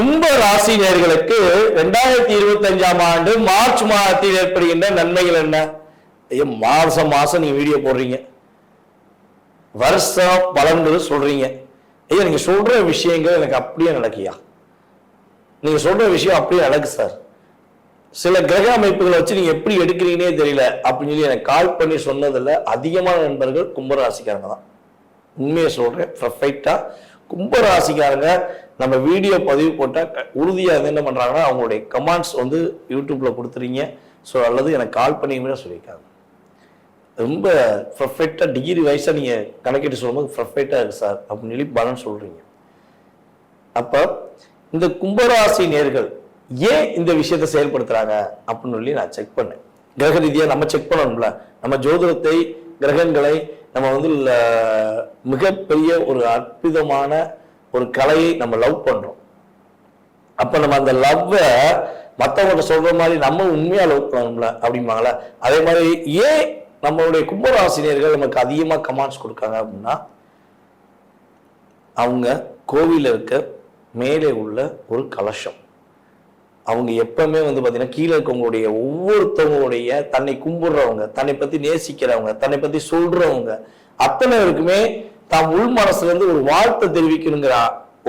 கும்ப ராசி நேர்களுக்கு ரெண்டாயிரத்தி இருபத்தி அஞ்சாம் ஆண்டு மார்ச் மாதத்தில் ஏற்படுகின்ற நன்மைகள் என்ன? ஐயோ மாசம் மாசம் நீங்க வீடியோ போடுறீங்க. வருஷம் பலன்கள் சொல்றீங்க. ஐயா நீங்க சொல்ற விஷயங்கள் எனக்கு அப்படியே நடக்கியா நீங்க சொல்ற விஷயம் அப்படியே நடக்கு சார். சில கிரக அமைப்புகளை வச்சு நீங்க எப்படி எடுக்கிறீங்கன்னே தெரியல. அப்படின்னு சொல்லி எனக்கு கால் பண்ணி சொன்னதுல அதிகமான நண்பர்கள் கும்பராசிக்காரங்க தான். உண்மையை சொல்றேன் பர்ஃபெக்டா கும்பராசிக்காரங்க நம்ம வீடியோ பதிவு போட்டால் உறுதியாக வந்து என்ன பண்ணுறாங்கன்னா அவங்களுடைய கமெண்ட்ஸ் வந்து யூடியூப்பில் கொடுத்துறீங்க. ஸோ அல்லது எனக்கு கால் பண்ணி சொல்லியிருக்காங்க. ரொம்ப பர்ஃபெக்டாக டிகிரி வைஸாக நீங்கள் கணக்கிட்டு சொல்லும்போது பர்ஃபெக்டாக இருக்குது சார் அப்படின்னு சொல்லி பலன் சொல்கிறீங்க அப்போ இந்த கும்பராசி நேர்கள் ஏன் இந்த விஷயத்தை செயல்படுத்துகிறாங்க அப்படின்னு சொல்லி நான் செக் பண்ணேன். கிரக ரீதியாக நம்ம செக் பண்ணணும்ல. நம்ம ஜோதிடத்தை கிரகங்களை நம்ம வந்து மிகப்பெரிய ஒரு அற்புதமான ஒரு கலையை நம்ம லவ் பண்றோம். அப்ப நம்ம அந்த லவ்வை மத்தவங்க சொல்ற மாதிரி நம்ம உண்மையா லவ் பண்ணணும்ல அப்படிம்பாங்களே அதே மாதிரி ஏன் நம்மளுடைய கும்பராசினியர்கள் நமக்கு அதிகமா கமாண்ட்ஸ் கொடுக்காங்க அப்படின்னா அவங்க கோவிலில் இருக்க மேலே உள்ள ஒரு கலசம். அவங்க எப்பவுமே வந்து பார்த்தீங்கன்னா கீழே இருக்கவங்களுடைய ஒவ்வொருத்தவங்களுடைய தன்னை கும்பிடுறவங்க தன்னை பத்தி நேசிக்கிறவங்க தன்னை பத்தி சொல்றவங்க அத்தனை பேருக்குமே தாம் உள் மனசுல இருந்து ஒரு வாழ்த்தை தெரிவிக்கணுங்கிற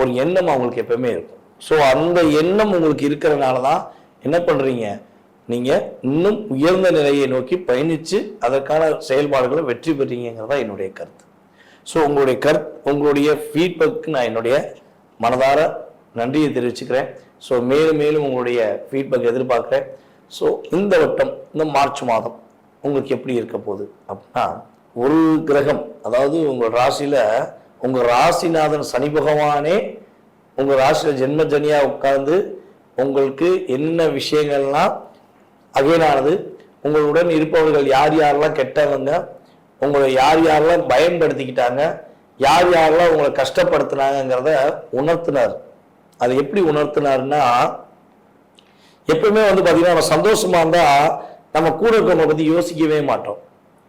ஒரு எண்ணம் அவங்களுக்கு எப்பவுமே இருக்கும். ஸோ அந்த எண்ணம் உங்களுக்கு இருக்கிறதுனால தான் என்ன பண்றீங்க? நீங்க இன்னும் உயர்ந்த நிலையை நோக்கி பயணிச்சு அதற்கான செயல்பாடுகளை வெற்றி பெறீங்கிறதா என்னுடைய கருத்து. ஸோ உங்களுடைய கருத் உங்களுடைய ஃபீட்பேக்கு நான் என்னுடைய மனதார நன்றியை தெரிவிச்சுக்கிறேன். ஸோ மேலும் மேலும் உங்களுடைய ஃபீட்பேக் எதிர்பார்க்குறேன். ஸோ இந்த வட்டம் இந்த மார்ச் மாதம் உங்களுக்கு எப்படி இருக்க போகுது? அப்படின்னா ஒரு கிரகம் அதாவது உங்கள் ராசியில் உங்கள் ராசிநாதன் சனி பகவானே உங்கள் ராசியில் ஜென்மஜனியாக உட்கார்ந்து உங்களுக்கு என்ன விஷயங்கள்லாம் அகைனானது உங்களுடன் இருப்பவர்கள் யார் யாரெல்லாம் கெட்டவங்க உங்களை யார் யாரெல்லாம் பயன்படுத்திக்கிட்டாங்க யார் யாரெல்லாம் உங்களை கஷ்டப்படுத்தினாங்கிறத உணர்த்தினார். அதை எப்படி உணர்த்தினாருன்னா எப்பவுமே வந்து பார்த்தீங்கன்னா நம்ம சந்தோஷமா இருந்தா நம்ம கூட இருக்கவங்க பத்தி யோசிக்கவே மாட்டோம்.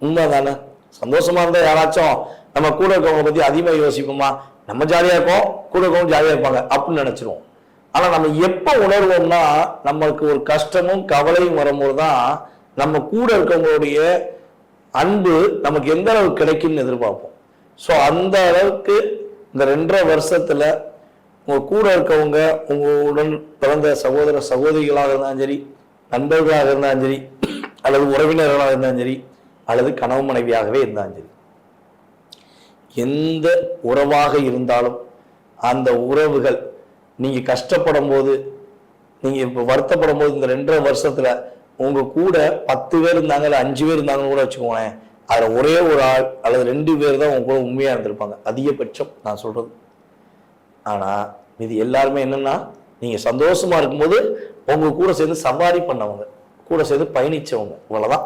உண்மை தானே சந்தோஷமா இருந்தா யாராச்சும் நம்ம கூட இருக்கவங்க பத்தி அதிகமா யோசிப்போமா? நம்ம ஜாலியா இருக்கோம் கூட இருக்கவங்க ஜாலியா இருப்பாங்க அப்படின்னு நினைச்சிருவோம். ஆனா நம்ம எப்ப உணர்வோம்னா நம்மளுக்கு ஒரு கஷ்டமும் கவலையும் வரும்போது தான் நம்ம கூட இருக்கவங்களுடைய அன்பு நமக்கு எந்த அளவுக்கு கிடைக்கும்னு எதிர்பார்ப்போம். ஸோ அந்த அளவுக்கு இந்த ரெண்டரை வருஷத்துல உங்க கூட இருக்கவங்க உங்களுடன் பிறந்த சகோதர சகோதரிகளாக இருந்தாலும் சரி நண்பர்களாக இருந்தாலும் சரி அல்லது உறவினர்களாக இருந்தாலும் சரி அல்லது கணவன் மனைவியாகவே இருந்தாலும் சரி. எந்த உறவாக இருந்தாலும் அந்த உறவுகள் நீங்கள் கஷ்டப்படும் போது நீங்கள் இப்போ வருத்தப்படும் போது இந்த ரெண்டரை வருஷத்தில் உங்கள் கூட பத்து பேர் இருந்தாங்க இல்லை அஞ்சு பேர் இருந்தாங்கன்னு கூட வச்சுக்கோங்களேன். அதில் ஒரே ஒரு ஆள் அல்லது ரெண்டு பேர் தான் உங்க கூட உண்மையாக இருந்திருப்பாங்க. அதிகபட்சம் நான் சொல்கிறது ஆனால் இது எல்லாருமே என்னென்னா நீங்கள் சந்தோஷமாக இருக்கும்போது உங்கள் கூட சேர்ந்து சவாரி பண்ணவங்க கூட சேர்ந்து பயணிச்சவங்க. இவ்வளோதான்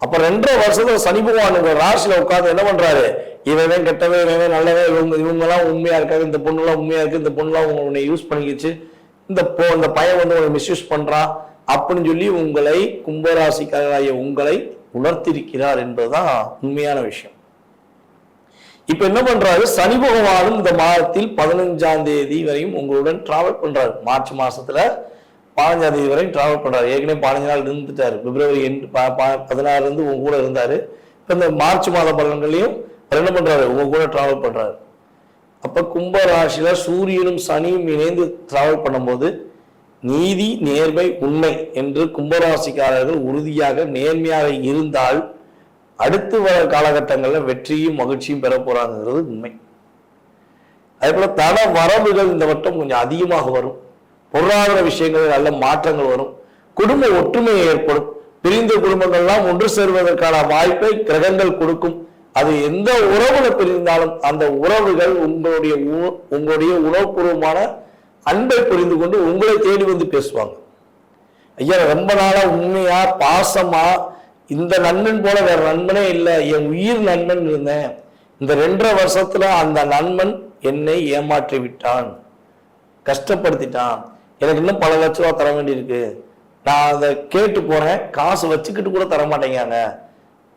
அப்போ ரெண்டரை வருஷத்துல சனி பகவான் உங்க ராசியில உட்காந்து என்ன பண்றாரு? இவன் கெட்டவன் இவன் நல்லவே இவங்க இவங்க எல்லாம் உண்மையா இருக்காங்க இந்த பொண்ணுலாம் உண்மையாக உண்மையா இருக்கு இந்த பொண்ணுலாம் எல்லாம் உன்னை யூஸ் பண்ணிக்கிச்சு. இந்த போ இந்த பையன் வந்து உங்களை மிஸ்யூஸ் பண்றான். அப்படின்னு சொல்லி உங்களை கும்பராசிக்காரராகிய உங்களை உணர்த்திருக்கிறார் என்பதுதான் உண்மையான விஷயம். இப்ப என்ன பண்றாரு? சனி பகவானும் இந்த மாதத்தில் பதினஞ்சாம் தேதி வரையும் உங்களுடன் டிராவல் பண்றாரு. மார்ச் மாசத்துல பதினஞ்சாம் தேதி வரையும் டிராவல் பண்றாரு. ஏற்கனவே பதினஞ்சு நாள் இருந்துட்டாரு. பிப்ரவரி எண்டு ப- ப- பதினாறுல இருந்து உங்க கூட இருந்தாரு. இப்ப இந்த மார்ச் மாத பலன்களையும் அவர் என்ன பண்றாரு? உங்க கூட டிராவல் பண்றாரு. அப்ப கும்ப ராசியில சூரியனும் சனியும் இணைந்து டிராவல் பண்ணும்போது நீதி நேர்மை உண்மை என்று கும்பராசிக்காரர்கள் உறுதியாக நேர்மையாக இருந்தால் அடுத்து வர காலகட்டங்களில் வெற்றியும் மகிழ்ச்சியும் பெற போறாங்கிறது உண்மை. அதே போல தன வரவுகள் இந்த வட்டம் கொஞ்சம் அதிகமாக வரும். பொருளாதார விஷயங்களில் நல்ல மாற்றங்கள் வரும். குடும்ப ஒற்றுமை ஏற்படும். பிரிந்த குடும்பங்கள்லாம் ஒன்று சேர்வதற்கான வாய்ப்பை கிரகங்கள் கொடுக்கும். அது எந்த உறவுல பிரிந்தாலும் அந்த உறவுகள் உங்களுடைய உ- உங்களுடைய உணவுபூர்வமான அன்பை புரிந்து கொண்டு உங்களை தேடி வந்து பேசுவாங்க. ஐயா ரொம்ப நாளா உண்மையா பாசமா இந்த நண்பன் போல வேற நண்பனே இல்லை என் உயிர் நண்பன் இருந்தேன். இந்த ரெண்டரை வருஷத்துல அந்த நண்பன் என்னை ஏமாற்றி விட்டான். கஷ்டப்படுத்திட்டான். எனக்கு இன்னும் பல லட்ச ரூபா தர வேண்டியிருக்கு. நான் அதை கேட்டு போறேன். காசு வச்சுக்கிட்டு கூட தர மாட்டேங்காங்க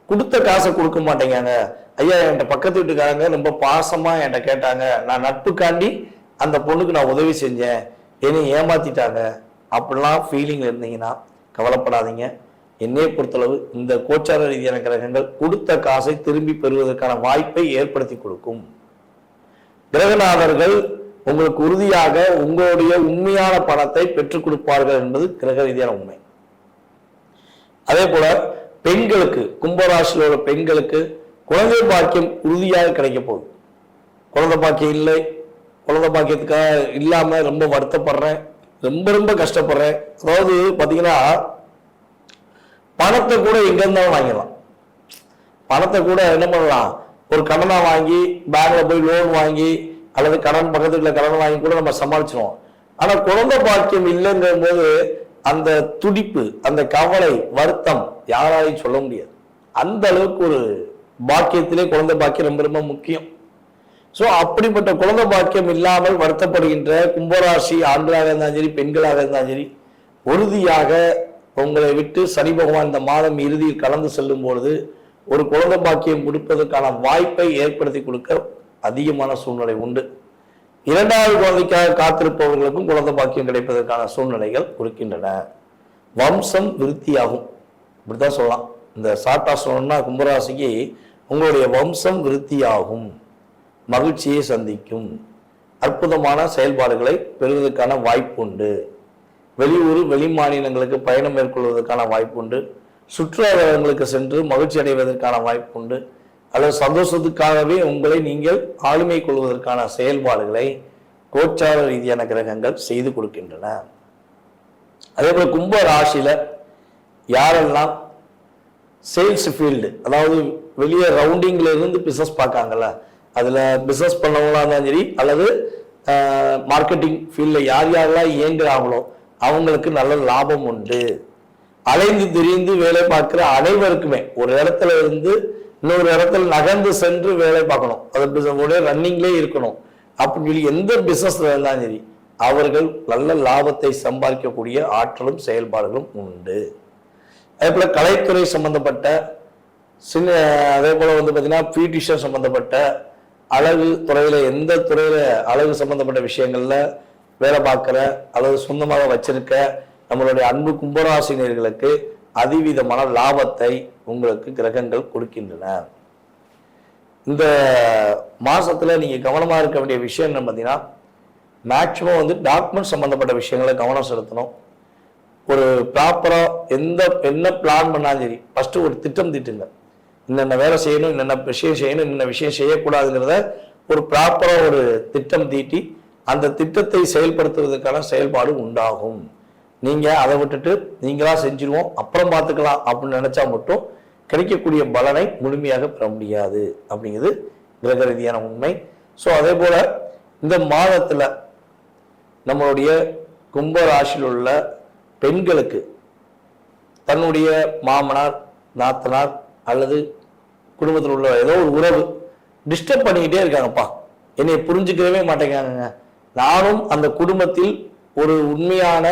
கொடுத்த காசை கொடுக்க மாட்டேங்காங்க ஐயா என்கிட்ட பக்கத்து வீட்டுக்காரங்க ரொம்ப பாசமா என்கிட்ட கேட்டாங்க. நான் நட்புக்காண்டி அந்த பொண்ணுக்கு நான் உதவி செஞ்சேன். என்னை ஏமாத்திட்டாங்க. அப்படிலாம் ஃபீலிங் இருந்தீங்கன்னா கவலைப்படாதீங்க. என்னையை பொறுத்தளவு இந்த கோச்சார ரீதியான கிரகங்கள் கொடுத்த காசை திரும்பி பெறுவதற்கான வாய்ப்பை ஏற்படுத்தி கொடுக்கும். கிரகநாதர்கள் உங்களுக்கு உறுதியாக உங்களுடைய உண்மையான பணத்தை பெற்றுக் கொடுப்பார்கள் என்பது கிரக ரீதியான உண்மை. அதே போல பெண்களுக்கு கும்பராசியில் உள்ள பெண்களுக்கு குழந்தை பாக்கியம் உறுதியாக கிடைக்க போகுது. குழந்தை பாக்கியம் இல்லை. குழந்தை பாக்கியத்துக்காக இல்லாம ரொம்ப வருத்தப்படுறேன். ரொம்ப ரொம்ப கஷ்டப்படுறேன். அதாவது பாத்தீங்கன்னா பணத்தை கூட எங்க இருந்தாலும் வாங்கிடலாம். பணத்தை கூட என்ன பண்ணலாம்? ஒரு கடனா வாங்கி பேங்க்ல போய் லோன் வாங்கி அல்லது கடன் பக்கத்துல கடன் வாங்கி கூட நம்ம சமாளிச்சிருவோம். ஆனா குழந்தை பாக்கியம் இல்லைங்கிற போது அந்த துடிப்பு அந்த கவலை வருத்தம் யாராலையும் சொல்ல முடியாது. அந்த அளவுக்கு ஒரு பாக்கியத்திலே குழந்தை பாக்கியம் ரொம்ப ரொம்ப முக்கியம். ஸோ அப்படிப்பட்ட குழந்தை பாக்கியம் இல்லாமல் வருத்தப்படுகின்ற கும்பராசி ஆண்களாக இருந்தாலும் சரி பெண்களாக இருந்தாலும் சரி உறுதியாக உங்களை விட்டு சனி பகவான் இந்த மாதம் இறுதியில் கலந்து செல்லும் பொழுது ஒரு குழந்தை பாக்கியம் கொடுப்பதற்கான வாய்ப்பை ஏற்படுத்தி கொடுக்க அதிகமான சூழ்நிலை உண்டு. இரண்டாவது குழந்தைக்காக காத்திருப்பவர்களுக்கும் குழந்தை பாக்கியம் கிடைப்பதற்கான சூழ்நிலைகள் இருக்கின்றன. வம்சம் விருத்தியாகும். இப்படிதான் சொல்லலாம். இந்த சாட்டா சொல்லணும்னா கும்பராசிக்கு உங்களுடைய வம்சம் விருத்தியாகும். மகிழ்ச்சியை சந்திக்கும். அற்புதமான செயல்பாடுகளை பெறுவதற்கான வாய்ப்பு உண்டு. வெளியூர் வெளி மாநிலங்களுக்கு பயணம் மேற்கொள்வதற்கான வாய்ப்பு உண்டு. சுற்றுலாதலங்களுக்கு சென்று மகிழ்ச்சி அடைவதற்கான வாய்ப்பு உண்டு. அல்லது சந்தோஷத்துக்காகவே உங்களை நீங்கள் ஆளுமை கொள்வதற்கான செயல்பாடுகளை கோச்சார ரீதியான கிரகங்கள் செய்து கொடுக்கின்றன. அதே போல் கும்ப ராசியில் யாரெல்லாம் சேல்ஸ் ஃபீல்டு அதாவது வெளியே ரவுண்டிங்கில் இருந்து பிஸ்னஸ் பார்க்காங்கல்ல அதில் பிசினஸ் பண்ணவங்களா இருந்தாலும் சரி அல்லது மார்க்கெட்டிங் ஃபீல்டில் யார் யாரெல்லாம் இயங்குறாங்களோ அவங்களுக்கு நல்ல லாபம் உண்டு. அலைந்து திரிந்து வேலை பார்க்குற அனைவருக்குமே ஒரு இடத்துல இருந்து இன்னொரு இடத்துல நகர்ந்து சென்று வேலை பார்க்கணும். அது பிசினஸ் ரன்னிங்லேயே இருக்கணும். அப்படின்னு சொல்லி எந்த பிஸ்னஸில் இருந்தாலும் சரி அவர்கள் நல்ல லாபத்தை சம்பாதிக்கக்கூடிய ஆற்றலும் செயல்பாடுகளும் உண்டு. அதே போல் கலைத்துறை சம்பந்தப்பட்ட சின்ன அதே போல் வந்து பார்த்தீங்கன்னா பியூட்டிஷியன் சம்பந்தப்பட்ட அழகு துறையில் எந்த துறையில் அழகு சம்பந்தப்பட்ட விஷயங்களில் வேலை பார்க்குற அல்லது சொந்தமாக வச்சிருக்க நம்மளுடைய அன்பு கும்பராசினியர்களுக்கு அதிவிதமான லாபத்தை உங்களுக்கு கிரகங்கள் கொடுக்கின்றன. இந்த மாதத்தில் நீங்கள் கவனமாக இருக்க வேண்டிய விஷயம் என்ன பார்த்தீங்கன்னா மேக்சிமம் வந்து டாக்குமெண்ட் சம்மந்தப்பட்ட விஷயங்களை கவனம் செலுத்தணும். ஒரு ப்ராப்பராக எந்த என்ன பிளான் பண்ணாலும் சரி ஃபஸ்ட்டு ஒரு திட்டம் திட்டுங்க. என்னென்ன வேலை செய்யணும் என்னென்ன விஷயம் செய்யணும் என்னென்ன விஷயம் செய்யக்கூடாதுங்கிறத ஒரு ப்ராப்பராக ஒரு திட்டம் தீட்டி அந்த திட்டத்தை செயல்படுத்துவதற்கான செயல்பாடு உண்டாகும். நீங்க அதை விட்டுட்டு நீங்களா செஞ்சிருவோம் அப்புறம் பார்த்துக்கலாம் அப்படின்னு நினைச்சா மட்டும் கிடைக்கக்கூடிய பலனை முழுமையாக பெற முடியாது அப்படிங்கிறது கிரக ரீதியான உண்மை. ஸோ அதே போல இந்த மாதத்துல நம்மளுடைய கும்ப ராசியில் உள்ள பெண்களுக்கு தன்னுடைய மாமனார் நாத்தனார் அல்லது குடும்பத்தில் உள்ள ஏதோ ஒரு உறவு டிஸ்டர்ப் பண்ணிக்கிட்டே இருக்காங்கப்பா. என்னை புரிஞ்சுக்கவே மாட்டேங்காங்க நானும் அந்த குடும்பத்தில் ஒரு உண்மையான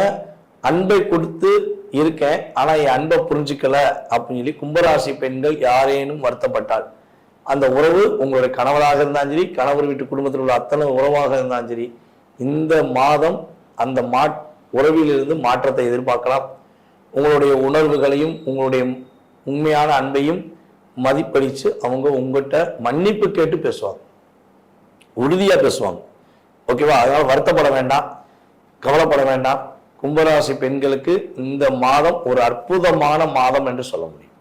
அன்பை கொடுத்து இருக்கேன். ஆனா என் அன்பை புரிஞ்சுக்கல அப்படின்னு சொல்லி கும்பராசி பெண்கள் யாரேனும் வருத்தப்பட்டால் அந்த உறவு உங்களுடைய கணவராக இருந்தாலும் சரி கணவர் வீட்டு குடும்பத்தில் உள்ள அத்தனை உறவாக இருந்தாலும் சரி இந்த மாதம் அந்த மா உறவிலிருந்து மாற்றத்தை எதிர்பார்க்கலாம். உங்களுடைய உணர்வுகளையும் உங்களுடைய உண்மையான அன்பையும் மதிப்பளித்து அவங்க உங்கள்கிட்ட மன்னிப்பு கேட்டு பேசுவாங்க. உறுதியாக பேசுவாங்க. ஓகேவா அதனால வருத்தப்பட வேண்டாம். கவலைப்பட வேண்டாம். கும்பராசி பெண்களுக்கு இந்த மாதம் ஒரு அற்புதமான மாதம் என்று சொல்ல முடியும்.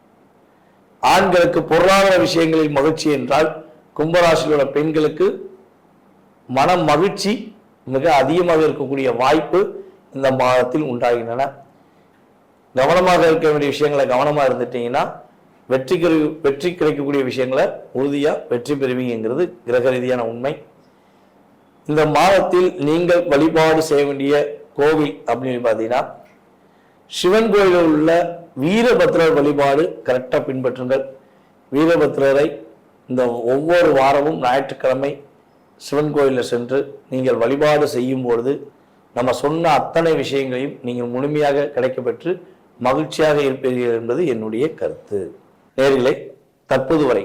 ஆண்களுக்கு பொருளாதார விஷயங்களில் மகிழ்ச்சி என்றால் கும்பராசியில் உள்ள பெண்களுக்கு மன மகிழ்ச்சி மிக அதிகமாக இருக்கக்கூடிய வாய்ப்பு இந்த மாதத்தில் உண்டாகின்றன. கவனமாக இருக்க வேண்டிய விஷயங்களை கவனமாக இருந்துட்டீங்கன்னா வெற்றி கிடை வெற்றி கிடைக்கக்கூடிய விஷயங்களை உறுதியாக வெற்றி பெறுவீங்கிறது கிரக ரீதியான உண்மை. இந்த மாதத்தில் நீங்கள் வழிபாடு செய்ய வேண்டிய கோவில் அப்படின்னு பார்த்தீங்கன்னா சிவன் கோயிலில் உள்ள வீரபத்ரர் வழிபாடு கரெக்டாக பின்பற்றுங்கள். வீரபத்ரரை இந்த ஒவ்வொரு வாரமும் ஞாயிற்றுக்கிழமை சிவன் கோயிலில் சென்று நீங்கள் வழிபாடு செய்யும் பொழுது நம்ம சொன்ன அத்தனை விஷயங்களையும் நீங்கள் முழுமையாக கிடைக்கப்பெற்று மகிழ்ச்சியாக இருப்பீர்கள் என்பது என்னுடைய கருத்து. நேர்களை தற்போது வரை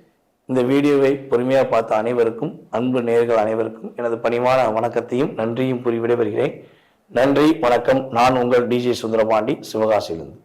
இந்த வீடியோவை பொறுமையாக பார்த்த அனைவருக்கும் அன்பு நேர்கள் அனைவருக்கும் எனது பணிவான வணக்கத்தையும் நன்றியும் கூறி விடைபெறுகிறேன். நன்றி வணக்கம். நான் உங்கள் டிஜே சுந்தரபாண்டி சிவகாசியிலிருந்து.